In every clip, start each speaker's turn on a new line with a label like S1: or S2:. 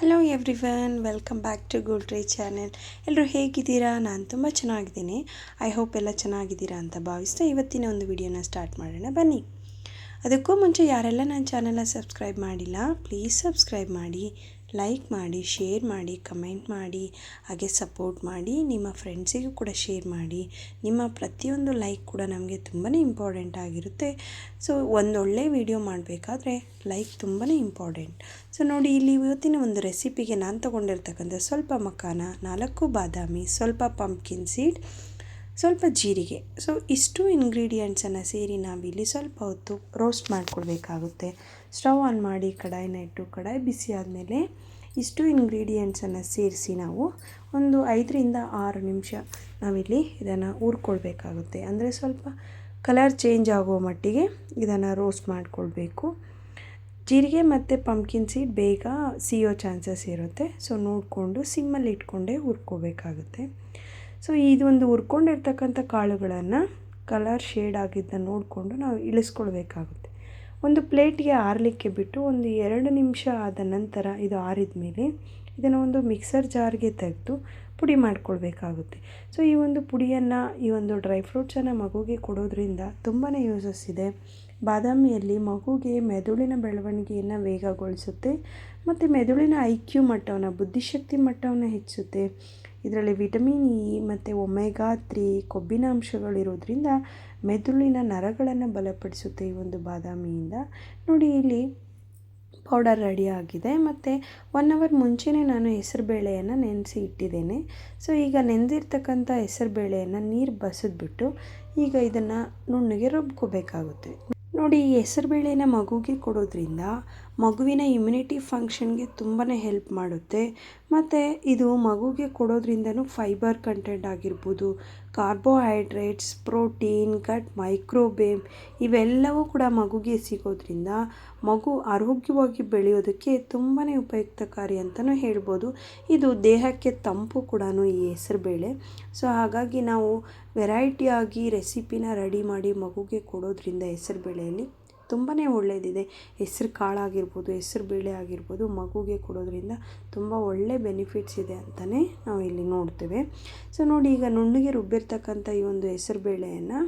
S1: Hello everyone welcome back to Goldray channel ಎಲ್ಲರೂ ಹೇಗಿದ್ದೀರಾ? ನಾನು ತುಂಬ ಚೆನ್ನಾಗಿದ್ದೀನಿ. ಐ ಹೋಪ್ ಎಲ್ಲ ಚೆನ್ನಾಗಿದ್ದೀರಾ ಅಂತ ಭಾವಿಸ್ತಾ ಇವತ್ತಿನ ಒಂದು ವಿಡಿಯೋನ ಸ್ಟಾರ್ಟ್ ಮಾಡೋಣ. ಬನ್ನಿ. ಅದಕ್ಕೂ ಮುಂಚೆ ಯಾರೆಲ್ಲ ನನ್ನ ಚಾನೆಲ್ನ ಸಬ್ಸ್ಕ್ರೈಬ್ ಮಾಡಿಲ್ಲ ಪ್ಲೀಸ್ ಸಬ್ಸ್ಕ್ರೈಬ್ ಮಾಡಿ. ಲೈಕ್ ಮಾಡಿ ಶೇರ್ ಮಾಡಿ ಕಮೆಂಟ್ ಮಾಡಿ, ಹಾಗೆ ಸಪೋರ್ಟ್ ಮಾಡಿ, ನಿಮ್ಮ ಫ್ರೆಂಡ್ಸಿಗೂ ಕೂಡ ಶೇರ್ ಮಾಡಿ. ನಿಮ್ಮ ಪ್ರತಿಯೊಂದು ಲೈಕ್ ಕೂಡ ನಮಗೆ ತುಂಬಾ ಇಂಪಾರ್ಟೆಂಟ್ ಆಗಿರುತ್ತೆ. ಸೊ ಒಂದೊಳ್ಳೆ ವಿಡಿಯೋ ಮಾಡಬೇಕಾದ್ರೆ ಲೈಕ್ ತುಂಬಾ ಇಂಪಾರ್ಟೆಂಟ್ ಸೊ ನೋಡಿ, ಇಲ್ಲಿ ಇವತ್ತಿನ ಒಂದು ರೆಸಿಪಿಗೆ ನಾನು ತೊಗೊಂಡಿರ್ತಕ್ಕಂಥ ಸ್ವಲ್ಪ ಮಖಾನ ನಾಲ್ಕು ಬಾದಾಮಿ, ಸ್ವಲ್ಪ ಪಂಪ್ಕಿನ್ ಸೀಡ್ ಸ್ವಲ್ಪ ಜೀರಿಗೆ. ಸೊ ಇಷ್ಟು ಇಂಗ್ರೀಡಿಯೆಂಟ್ಸನ್ನು ಸೇರಿ ನಾವಿಲ್ಲಿ ಸ್ವಲ್ಪ ಹೊತ್ತು ರೋಸ್ಟ್ ಮಾಡ್ಕೊಳ್ಬೇಕಾಗುತ್ತೆ ಸ್ಟವ್ ಆನ್ ಮಾಡಿ ಕಡಾಯಿನ ಇಟ್ಟು ಕಡಾಯಿ ಬಿಸಿ ಆದಮೇಲೆ ಇಷ್ಟು ಇಂಗ್ರೀಡಿಯೆಂಟ್ಸನ್ನು ಸೇರಿಸಿ ನಾವು ಒಂದು ಐದರಿಂದ ಆರು ನಿಮಿಷ ನಾವಿಲ್ಲಿ ಇದನ್ನು ಹುರ್ಕೊಳ್ಬೇಕಾಗುತ್ತೆ ಅಂದರೆ ಸ್ವಲ್ಪ ಕಲರ್ ಚೇಂಜ್ ಆಗುವ ಮಟ್ಟಿಗೆ ಇದನ್ನು ರೋಸ್ಟ್ ಮಾಡಿಕೊಳ್ಬೇಕು. ಜೀರಿಗೆ ಮತ್ತು ಪಂಪ್ಕಿನ್ ಸೀಡ್ ಬೇಗ ಸಿಯೋ ಚಾನ್ಸಸ್ ಇರುತ್ತೆ. ಸೊ ನೋಡಿಕೊಂಡು, ಸಿಮ್ಮಲ್ಲಿ ಇಟ್ಕೊಂಡೇ ಹುರ್ಕೋಬೇಕಾಗುತ್ತೆ. ಸೊ ಇದೊಂದು ಹುರ್ಕೊಂಡಿರ್ತಕ್ಕಂಥ ಕಾಳುಗಳನ್ನು ಕಲರ್ ಶೇಡ್ ಆಗಿದ್ದನ್ನು ನೋಡಿಕೊಂಡು ನಾವು ಇಳಿಸ್ಕೊಳ್ಬೇಕಾಗುತ್ತೆ. ಒಂದು ಪ್ಲೇಟಿಗೆ ಆರಲಿಕ್ಕೆ ಬಿಟ್ಟು ಒಂದು ಎರಡು ನಿಮಿಷ ಆದ ನಂತರ ಇದು ಆರಿದ ಮೇಲೆ ಇದನ್ನು ಒಂದು ಮಿಕ್ಸರ್ ಜಾರ್ಗೆ ತೆಗೆದು ಪುಡಿ ಮಾಡ್ಕೊಳ್ಬೇಕಾಗುತ್ತೆ. ಸೊ ಈ ಒಂದು ಪುಡಿಯನ್ನು, ಈ ಒಂದು ಡ್ರೈ ಫ್ರೂಟ್ಸನ್ನು ಮಗುಗೆ ಕೊಡೋದ್ರಿಂದ ತುಂಬಾ ಯೂಸಸ್ ಇದೆ. ಬಾದಾಮಿಯಲ್ಲಿ ಮಗುಗೆ ಮೆದುಳಿನ ಬೆಳವಣಿಗೆಯನ್ನು ವೇಗಗೊಳಿಸುತ್ತೆ, ಮತ್ತು ಮೆದುಳಿನ ಐ ಕ್ಯೂ ಮಟ್ಟವನ್ನು, ಬುದ್ಧಿಶಕ್ತಿ ಮಟ್ಟವನ್ನು ಹೆಚ್ಚಿಸುತ್ತೆ. ಇದರಲ್ಲಿ ವಿಟಮಿನ್ ಇ ಮತ್ತು ಒಮೆಗಾ ತ್ರೀ ಕೊಬ್ಬಿನ ಅಂಶಗಳಿರೋದ್ರಿಂದ ಮೆದುಳಿನ ನರಗಳನ್ನು ಬಲಪಡಿಸುತ್ತೆ ಈ ಒಂದು ಬಾದಾಮಿಯಿಂದ. ನೋಡಿ, ಇಲ್ಲಿ ಪೌಡರ್ ರೆಡಿ ಆಗಿದೆ. ಮತ್ತು ಒನ್ ಅವರ್ ಮುಂಚೆನೇ ನಾನು ಹೆಸರುಬೇಳೆಯನ್ನು ನೆನೆಸಿ ಇಟ್ಟಿದ್ದೇನೆ. ಸೊ ಈಗ ನೆನೆದಿರ್ತಕ್ಕಂಥ ಹೆಸರುಬೇಳೆಯನ್ನು ನೀರು ಬಸಿದ್ಬಿಟ್ಟು ಈಗ ಇದನ್ನು ನುಣ್ಣಗೆ ರುಬ್ಕೋಬೇಕಾಗುತ್ತೆ. ನೋಡಿ, ಈ ಹೆಸರುಬೇಳೆನ ಮಗುಗೆ ಕೊಡೋದ್ರಿಂದ ಮಗುವಿನ ಇಮ್ಯುನಿಟಿ ಫಂಕ್ಷನ್ಗೆ ತುಂಬಾ ಹೆಲ್ಪ್ ಮಾಡುತ್ತೆ. ಮತ್ತು ಇದು ಮಗುಗೆ ಕೊಡೋದ್ರಿಂದನೂ ಫೈಬರ್ ಕಂಟೆಂಟ್ ಆಗಿರ್ಬೋದು. ಕಾರ್ಬೋಹೈಡ್ರೇಟ್ಸ್, ಪ್ರೋಟೀನ್, ಗಟ್, ಮೈಕ್ರೋಬೇಮ್ ಇವೆಲ್ಲವೂ ಕೂಡ ಮಗುಗೆ ಸಿಗೋದ್ರಿಂದ ಮಗು ಆರೋಗ್ಯವಾಗಿ ಬೆಳೆಯೋದಕ್ಕೆ ತುಂಬಾ ಉಪಯುಕ್ತಕಾರಿ ಅಂತಲೂ ಹೇಳ್ಬೋದು. ಇದು ದೇಹಕ್ಕೆ ತಂಪು ಕೂಡ ಈ ಹೆಸರುಬೇಳೆ. ಸೊ, ಹಾಗಾಗಿ ನಾವು ವೆರೈಟಿಯಾಗಿ ರೆಸಿಪಿನ ರೆಡಿ ಮಾಡಿ ಮಗುಗೆ ಕೊಡೋದ್ರಿಂದ ಹೆಸರುಬೇಳೆಯಲ್ಲಿ ತುಂಬಾ ಒಳ್ಳೆಯದಿದೆ ಹೆಸ್ರು ಕಾಳಾಗಿರ್ಬೋದು, ಹೆಸ್ರು ಬೇಳೆ ಆಗಿರ್ಬೋದು, ಮಗುಗೆ ಕೊಡೋದ್ರಿಂದ ತುಂಬ ಒಳ್ಳೆ ಬೆನಿಫಿಟ್ಸ್ ಇದೆ ಅಂತಲೇ ನಾವು ಇಲ್ಲಿ ನೋಡ್ತೇವೆ. ಸೊ ನೋಡಿ ಈಗ ನುಣ್ಣಗೆ ರುಬ್ಬಿರ್ತಕ್ಕಂಥ ಈ ಒಂದು ಹೆಸ್ರು ಬೇಳೆಯನ್ನು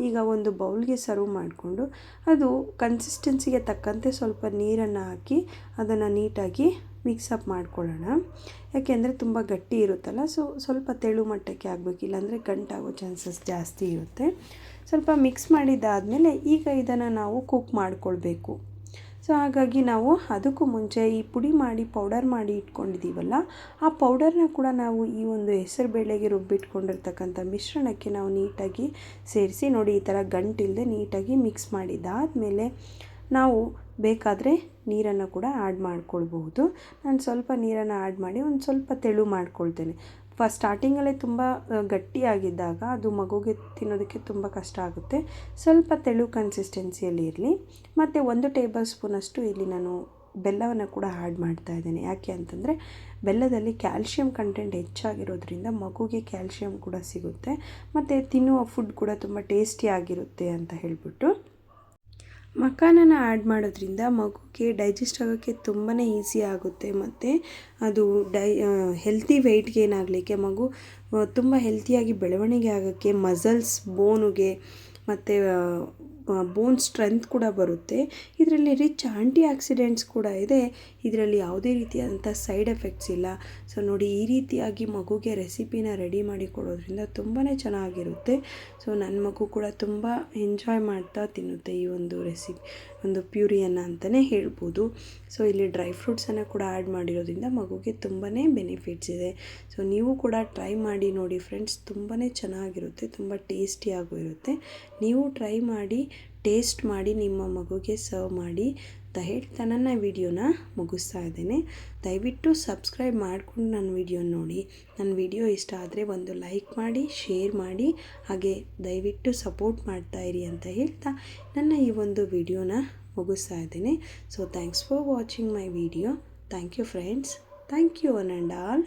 S1: ಈಗ ಒಂದು ಬೌಲ್ಗೆ ಸರ್ವ್ ಮಾಡಿಕೊಂಡು ಅದು ಕನ್ಸಿಸ್ಟೆನ್ಸಿಗೆ ತಕ್ಕಂತೆ ಸ್ವಲ್ಪ ನೀರನ್ನು ಹಾಕಿ ಅದನ್ನು ನೀಟಾಗಿ ಮಿಕ್ಸಪ್ ಮಾಡ್ಕೊಳ್ಳೋಣ. ಯಾಕೆಂದರೆ ತುಂಬ ಗಟ್ಟಿ ಇರುತ್ತಲ್ಲ ಸೊ ಸ್ವಲ್ಪ ತೆಳು ಮಟ್ಟಕ್ಕೆ ಆಗಬೇಕು ಇಲ್ಲಾಂದರೆ ಗಂಟಾಗೋ ಚಾನ್ಸಸ್ ಜಾಸ್ತಿ ಇರುತ್ತೆ. ಸ್ವಲ್ಪ ಮಿಕ್ಸ್ ಮಾಡಿದ್ದಾದಮೇಲೆ ಈಗ ಇದನ್ನು ನಾವು ಕುಕ್ ಮಾಡಿಕೊಳ್ಬೇಕು. ಸೊ ಹಾಗಾಗಿ ನಾವು ಅದಕ್ಕೂ ಮುಂಚೆ ಈ ಪುಡಿ ಮಾಡಿ, ಪೌಡರ್ ಮಾಡಿ ಇಟ್ಕೊಂಡಿದ್ದೀವಲ್ಲ, ಆ ಪೌಡರ್ನ ಕೂಡ ನಾವು ಈ ಒಂದು ಹೆಸರು ಬೇಳೆಗೆ ರುಬ್ಬಿಟ್ಕೊಂಡಿರ್ತಕ್ಕಂಥ ಮಿಶ್ರಣಕ್ಕೆ ನಾವು ನೀಟಾಗಿ ಸೇರಿಸಿ ನೋಡಿ, ಈ ಥರ ಗಂಟಿಲ್ಲದೆ ನೀಟಾಗಿ ಮಿಕ್ಸ್ ಮಾಡಿದ್ದಾದಮೇಲೆ ನಾವು ಬೇಕಾದರೆ ನೀರನ್ನು ಕೂಡ ಆ್ಯಡ್ ಮಾಡ್ಕೊಳ್ಬಹುದು. ನಾನು ಸ್ವಲ್ಪ ನೀರನ್ನು ಆ್ಯಡ್ ಮಾಡಿ ಒಂದು ಸ್ವಲ್ಪ ತೆಳು ಮಾಡ್ಕೊಳ್ತೇನೆ. ಫಸ್ಟ್ ಸ್ಟಾರ್ಟಿಂಗಲ್ಲೇ ತುಂಬ ಗಟ್ಟಿಯಾಗಿದ್ದಾಗ ಅದು ಮಗುಗೆ ತಿನ್ನೋದಕ್ಕೆ ತುಂಬ ಕಷ್ಟ ಆಗುತ್ತೆ. ಸ್ವಲ್ಪ ತೆಳು ಕನ್ಸಿಸ್ಟೆನ್ಸಿಯಲ್ಲಿ ಇರಲಿ. ಮತ್ತು ಒಂದು ಟೇಬಲ್ ಸ್ಪೂನಷ್ಟು ಇಲ್ಲಿ ನಾನು ಬೆಲ್ಲವನ್ನು ಕೂಡ ಆ್ಯಡ್ ಮಾಡ್ತಾ ಇದ್ದೇನೆ. ಯಾಕೆ ಅಂತಂದರೆ, ಬೆಲ್ಲದಲ್ಲಿ ಕ್ಯಾಲ್ಶಿಯಂ ಕಂಟೆಂಟ್ ಹೆಚ್ಚಾಗಿರೋದ್ರಿಂದ ಮಗುಗೆ ಕ್ಯಾಲ್ಶಿಯಂ ಕೂಡ ಸಿಗುತ್ತೆ. ಮತ್ತು ತಿನ್ನುವ ಫುಡ್ ಕೂಡ ತುಂಬ ಟೇಸ್ಟಿಯಾಗಿರುತ್ತೆ ಅಂತ ಹೇಳಿಬಿಟ್ಟು. ಮಖಾನನ ಆ್ಯಡ್ ಮಾಡೋದ್ರಿಂದ ಮಗುಗೆ ಡೈಜೆಸ್ಟ್ ಆಗೋಕ್ಕೆ ತುಂಬಾ ಈಸಿ ಆಗುತ್ತೆ ಮತ್ತು ಅದು ಡೈ ಹೆಲ್ತಿ ವೆಯ್ಟ್ ಗೇನ್ ಆಗಲಿಕ್ಕೆ ಮಗು ತುಂಬ ಹೆಲ್ತಿಯಾಗಿ ಬೆಳವಣಿಗೆ ಆಗೋಕ್ಕೆ ಮಸಲ್ಸ್ ಬೋನುಗೆ ಮತ್ತು ಬೋನ್ ಸ್ಟ್ರೆಂತ್ ಕೂಡ ಬರುತ್ತೆ. ಇದರಲ್ಲಿ ರಿಚ್ ಆಂಟಿ ಆಕ್ಸಿಡೆಂಟ್ಸ್ ಕೂಡ ಇದೆ. ಇದರಲ್ಲಿ ಯಾವುದೇ ರೀತಿಯಾದಂಥ ಸೈಡ್ ಎಫೆಕ್ಟ್ಸ್ ಇಲ್ಲ. ಸೊ ನೋಡಿ, ಈ ರೀತಿಯಾಗಿ ಮಗುಗೆ ರೆಸಿಪಿನ ರೆಡಿ ಮಾಡಿ ಕೊಡೋದ್ರಿಂದ ತುಂಬಾ ಚೆನ್ನಾಗಿರುತ್ತೆ. ಸೊ ನನ್ನ ಮಗು ಕೂಡ ತುಂಬ ಎಂಜಾಯ್ ಮಾಡ್ತಾ ತಿನ್ನುತ್ತೆ ಈ ಒಂದು ರೆಸಿಪಿ ಒಂದು ಪ್ಯೂರಿಯನ್ನು ಅಂತಲೇ ಹೇಳ್ಬೋದು. ಸೊ ಇಲ್ಲಿ ಡ್ರೈ ಫ್ರೂಟ್ಸನ್ನು ಕೂಡ ಆ್ಯಡ್ ಮಾಡಿರೋದ್ರಿಂದ ಮಗುಗೆ ತುಂಬಾ ಬೆನಿಫಿಟ್ಸ್ ಇದೆ. ಸೊ ನೀವು ಕೂಡ ಟ್ರೈ ಮಾಡಿ ನೋಡಿ ಫ್ರೆಂಡ್ಸ್ ತುಂಬಾ ಚೆನ್ನಾಗಿರುತ್ತೆ, ತುಂಬ ಟೇಸ್ಟಿಯಾಗೂ ಇರುತ್ತೆ. ನೀವು ಟ್ರೈ ಮಾಡಿ ಟೇಸ್ಟ್ ಮಾಡಿ ನಿಮ್ಮ ಮಗುಗೆ ಸರ್ವ್ ಮಾಡಿ ಅಂತ ಹೇಳ್ತಾ ನನ್ನ ವಿಡಿಯೋನ ಮುಗಿಸ್ತಾ ಇದ್ದೇನೆ. ದಯವಿಟ್ಟು ಸಬ್ಸ್ಕ್ರೈಬ್ ಮಾಡಿಕೊಂಡು ನನ್ನ ವಿಡಿಯೋ ನೋಡಿ. ನನ್ನ ವಿಡಿಯೋ ಇಷ್ಟ ಆದರೆ ಒಂದು ಲೈಕ್ ಮಾಡಿ, ಶೇರ್ ಮಾಡಿ, ಹಾಗೆ ದಯವಿಟ್ಟು ಸಪೋರ್ಟ್ ಮಾಡ್ತಾ ಇರಿ ಅಂತ ಹೇಳ್ತಾ ನನ್ನ ಈ ಒಂದು ವಿಡಿಯೋನ ಮುಗಿಸ್ತಾ ಇದ್ದೇನೆ. So thanks for watching my video thank you friends thank you one and all